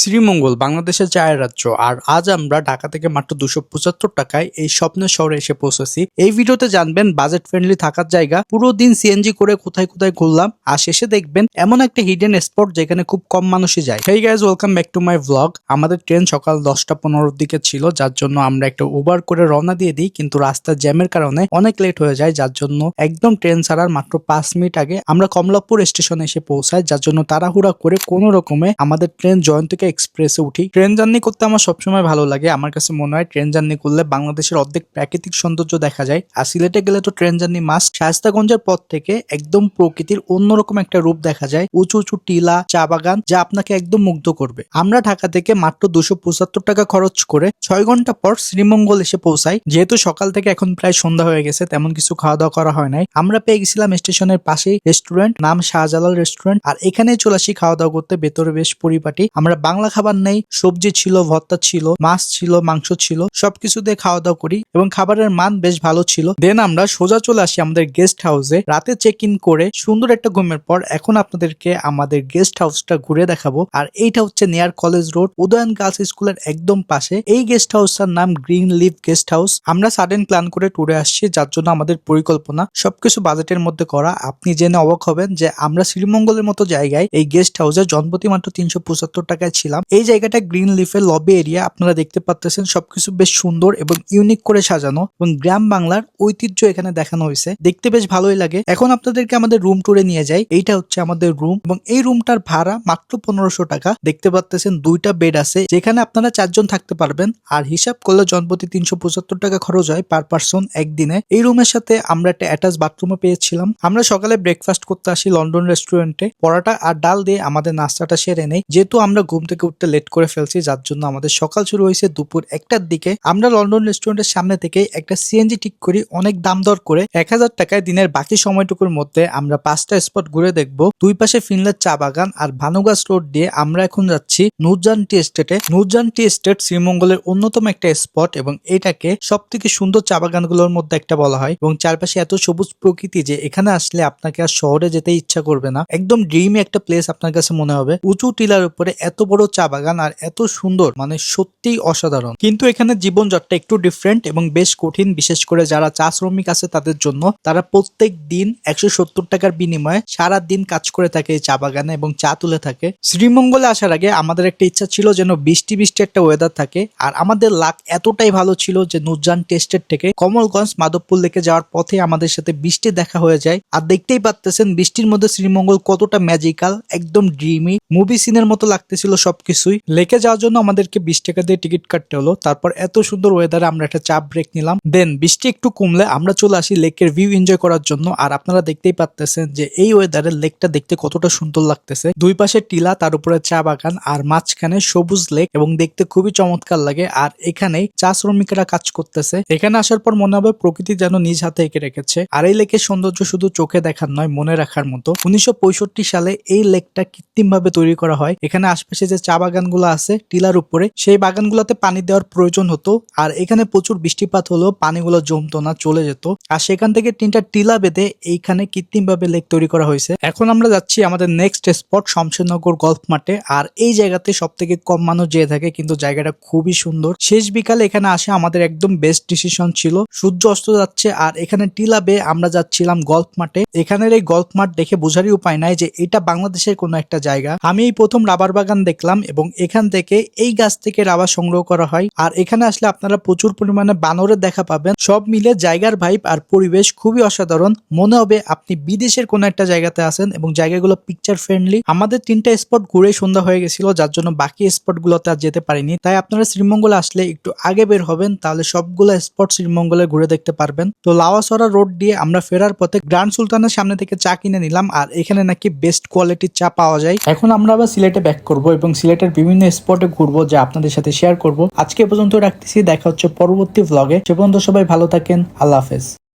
শ্রীমঙ্গল, বাংলাদেশের চায়ের রাজ্য। আর আজ আমরা ঢাকা থেকে মাত্র দুশো পঁচাত্তর টাকায় এই স্বপ্নের শহরে এসে পৌঁছেছি। এই ভিডিওতে জানবেন বাজেট ফ্রেন্ডলি থাকার জায়গা, পুরো দিন সিএনজি করে কোথায় কোথায় ঘুরলাম, আর শেষে দেখবেন এমন একটা হিডেন স্পট যেখানে খুব কম মানুষই যায়। Hey guys welcome back to my vlog আমাদের ট্রেন সকাল দশটা পনেরোর দিকে ছিল, যার জন্য আমরা একটা উবার করে রওনা দিয়ে দিই, কিন্তু রাস্তার জ্যামের কারণে অনেক লেট হয়ে যায়, যার জন্য একদম ট্রেন ছাড়ার মাত্র পাঁচ মিনিট আগে আমরা কমলাপুর স্টেশনে এসে পৌঁছাই, যার জন্য তাড়াহুড়া করে কোনো রকমে আমাদের ট্রেন জয়ন্তিকা এক্সপ্রেসে উঠি। ট্রেন জার্নি করতে আমার সবসময় ভালো লাগে। আমার কাছে মনে হয় ট্রেন জার্নি করলে বাংলাদেশের অর্ধেক প্রাকৃতিক সৌন্দর্য দেখা যায়। আর সিলেটে গেলে তো ট্রেন জার্নি মাস্ট শায়স্তাগঞ্জের পথ থেকে একদম প্রকৃতির অন্যরকম একটা রূপ দেখা যায়। উঁচু উঁচু টিলা, চা বাগান, যা আপনাকে একদম মুগ্ধ করবে। আমরা ঢাকা থেকে মাত্র দুশো পঁচাত্তর টাকা খরচ করে ছয় ঘণ্টা পর শ্রীমঙ্গল এসে পৌঁছাই। যেহেতু সকাল থেকে এখন প্রায় সন্ধ্যা হয়ে গেছে, তেমন কিছু খাওয়া দাওয়া করা হয় নাই। আমরা পেয়ে গেছিলাম স্টেশনের পাশেই রেস্টুরেন্ট নাম শাহজালাল রেস্টুরেন্ট আর এখানে চলে আসি খাওয়া দাওয়া করতে। ভেতরে বেশ পরিপাটি। আমরা বাংলা খাবার নেই, সবজি ছিল, ভর্তা ছিল, মাছ ছিল, মাংস ছিল, সবকিছু দিয়ে খাওয়া দাওয়া করি এবং খাবারের মান বেশ ভালো ছিল। দেন আমরা সোজা চলে আসি আমাদের গেস্ট হাউসে রাতে চেক ইন করে সুন্দর একটা ঘুমের পর এখন আপনাদেরকে আমাদের গেস্ট হাউসটা ঘুরে দেখাবো। আর এইটা হচ্ছে নেয়ার কলেজ রোড উদয়ন গার্লস স্কুলের একদম পাশে। এই গেস্ট হাউসটার নাম গ্রিন লিভ গেস্ট হাউস আমরা সাডেন প্ল্যান করে ট্যুরে আসছি, যার জন্য আমাদের পরিকল্পনা সবকিছু বাজেটের মধ্যে করা। আপনি জেনে অবাক হবেন যে আমরা শ্রীমঙ্গলের মতো জায়গায় এই গেস্ট হাউসে জনপ্রতি মাত্র তিনশো পঁচাত্তর টাকায় ছিলাম এই জায়গাটা গ্রিন লিফের লবি এরিয়া আপনারা দেখতে পাচ্ছেন সবকিছু বেশ সুন্দর এবং ইউনিক করে সাজানো এবং গ্রাম বাংলার ঐতিহ্য এখানে দেখানো হয়েছে। দেখতে বেশ ভালোই লাগে। এখন আপনাদেরকে আমাদের রুম টুরে নিয়ে যাই। এইটা হচ্ছে আমাদের রুম এবং এই রুমটার ভাড়া মাত্র পনেরোশো টাকা। দেখতে পাচ্ছেন দুইটা বেড আছে, যেখানে আপনারা চারজন থাকতে পারবেন। আর হিসাব করলে জনপ্রতি তিনশো পঁচাত্তর টাকা খরচ হয় পার পার্সন একদিনে। এই রুমের সাথে আমরা একটা অ্যাটাচ বাথরুমও পেয়েছিলাম। আমরা সকালে ব্রেকফাস্ট করতে আসি লন্ডন রেস্টুরেন্টে পরোটা আর ডাল দিয়ে আমাদের নাস্তাটা সেরে নেই। যেহেতু আমরা ঘুম থেকে উঠতে লেট করে ফেলছি, যার জন্য আমাদের সকাল শুরু হয়েছে দুপুর একটার দিকে। আমরা লন্ডন রেস্টুরেন্টের সামনে থেকে একটা সিএনজি ঠিক করি, অনেক দাম দর করে। এক হাজার টাকায় দিনের বাকি সময়টুকুর মধ্যে আমরা পাঁচটা স্পট ঘুরে দেখব। দুই পাশে ফিনলের চা বাগান আর ভানুগাছ রোড দিয়ে আমরা এখন যাচ্ছি Nurjan tea estate Nurjan tea estate শ্রীমঙ্গলের অন্যতম একটা স্পট এবং এটাকে সব থেকে সুন্দর চা বাগানগুলোর মধ্যে একটা বলা হয় এবং চারপাশে এত সবুজ প্রকৃতি যে এখানে আসলে আপনাকে আর শহরে যেতে ইচ্ছা করবে না। একদম ড্রিমি একটা প্লেস আপনার কাছে মনে হবে। উঁচু টিলার উপরে এত বড় চা বাগান আর এত সুন্দর মানে সত্যিই অসাধারণ। কিন্তু এখানে জীবনযাত্রা একটু ডিফারেন্ট এবং বেশ কঠিন, বিশেষ করে যারা চা শ্রমিক আছে তাদের জন্য। তারা প্রত্যেক দিন একশো সত্তর টাকার বিনিময়ে সারা দিন কাজ করে থাকে চা বাগানে এবং চা তুলে থাকে। শ্রীমঙ্গলে আসার আগে আমাদের একটা ইচ্ছা ছিল যেন বৃষ্টি বৃষ্টি একটা ওয়েদার থাকে। আর আমাদের লাক এতটাই ভালো ছিল যে নুরজান টেস্টের থেকে কমলগঞ্জ, মাধবপুর লেকে যাওয়ার পথে আমাদের সাথে বৃষ্টি দেখা হয়ে যায়। আর দেখতেই পাচ্তেছেন বৃষ্টির মধ্যে শ্রীমঙ্গল কতটা ম্যাজিক্যাল একদম ড্রিমি মুভি সিনের মতো লাগতেছিল সবকিছুই লেকে যাওয়ার জন্য আমাদেরকে বিশ টাকা দিয়ে টিকিট কাটতে হলো। তারপর এত সুন্দর ওয়েদারে আমরা একটা চাপ ব্রেক নিলাম। দেন বৃষ্টি একটু কমলে আমরা চলে আসি লেকের ভিউ এনজয় করার জন্য। আর আপনারা দেখতেই পাচ্তেছেন যে এই ওয়েদারে লেকটা দেখতে কতটা সুন্দর লাগতেছে। দুই পাশে টিলা, তার উপরে চা বাগান আর মাঝখানে সবুজ লেক এবং দেখতে খুবই চমৎকার লাগে। আর এখানেই চা শ্রমিকেরা কাজ করতেছে। এখানে আসার পর মনে হবে প্রকৃতি যেন নিজ হাতে এঁকে রেখেছে। আর এই লেকের সৌন্দর্য শুধু চোখে দেখার নয়, মনে রাখার মতো। উনিশশো পঁয়ষট্টি সালে এই লেকটা কৃত্রিম ভাবে তৈরি করা হয়। এখানে আশপাশে যে চা বাগানগুলো আছে টিলার উপরে, সেই বাগানগুলোতে পানি দেওয়ার প্রয়োজন হতো আর এখানে প্রচুর বৃষ্টিপাত হলেও পানিগুলো জমতো না, চলে যেত। আর সেখান থেকে তিনটা টিলা বেঁধে এইখানে কৃত্রিম ভাবে লেক তৈরি করা হয়েছে। এখন আমরা যাচ্ছি আমাদের নেক্সট স্পট শমশেরনগর গল্ফ মাঠে। আর এই জায়গাতে সব থেকে কম মানুষ যেয়ে থাকে, কিন্তু জায়গাটা খুবই সুন্দর। শেষ বিকালে এখানে আসে আমাদের একদম বেস্ট ডিসিশন ছিল। সূর্য অস্ত যাচ্ছে আর এখানে টিলা বেয়ে আমরা যাচ্ছিলাম গল্ফ মাঠে। এখানের এই গল্ফ মাঠ দেখে বোঝারই উপায় নাই যে এটা বাংলাদেশের কোনো একটা জায়গা। আমি এই প্রথম রাবার বাগান দেখলাম। এবং এখান থেকে এই গাছ থেকে রাবার সংগ্রহ করা হয়। আর এখানে আসলে আপনারা প্রচুর পরিমাণে বানরের দেখা পাবেন। সব মিলে জায়গার ভাইব আর পরিবেশ খুবই অসাধারণ। মনে হবে আপনি বিদেশের কোনো একটা জায়গাতে আছেন এবং জায়গাগুলো পিকচার ফ্রেন্ডলি আমাদের তিনটা স্পট ঘুরে সন্ধ্যা হয়ে গেছিল, যার জন্য বাকি স্পট গুলোতে আর যেতে পারিনি। তাই আপনারা শ্রীমঙ্গলে আসলে একটু আগে বের হবেন, তাহলে সবগুলো স্পট শ্রীমঙ্গলে ঘুরে দেখতে পারবেন। তো লাওয়াসরা রোড দিয়ে আমরা ফেরার পথে গ্র্যান্ড সুলতানের সামনে থেকে চা কিনে নিলাম, আর এখানে নাকি বেস্ট কোয়ালিটির চা পাওয়া যায়। এখন আমরা আবার সিলেটে ব্যাক করব এবং সিলেটের বিভিন্ন স্পটে ঘুরবো যা আপনাদের সাথে শেয়ার করব। আজকে পর্যন্ত রাখতেছি, দেখা হচ্ছে পরবর্তী ব্লগে সে পর্যন্ত সবাই ভালো থাকেন, আল্লাহ হাফেজ।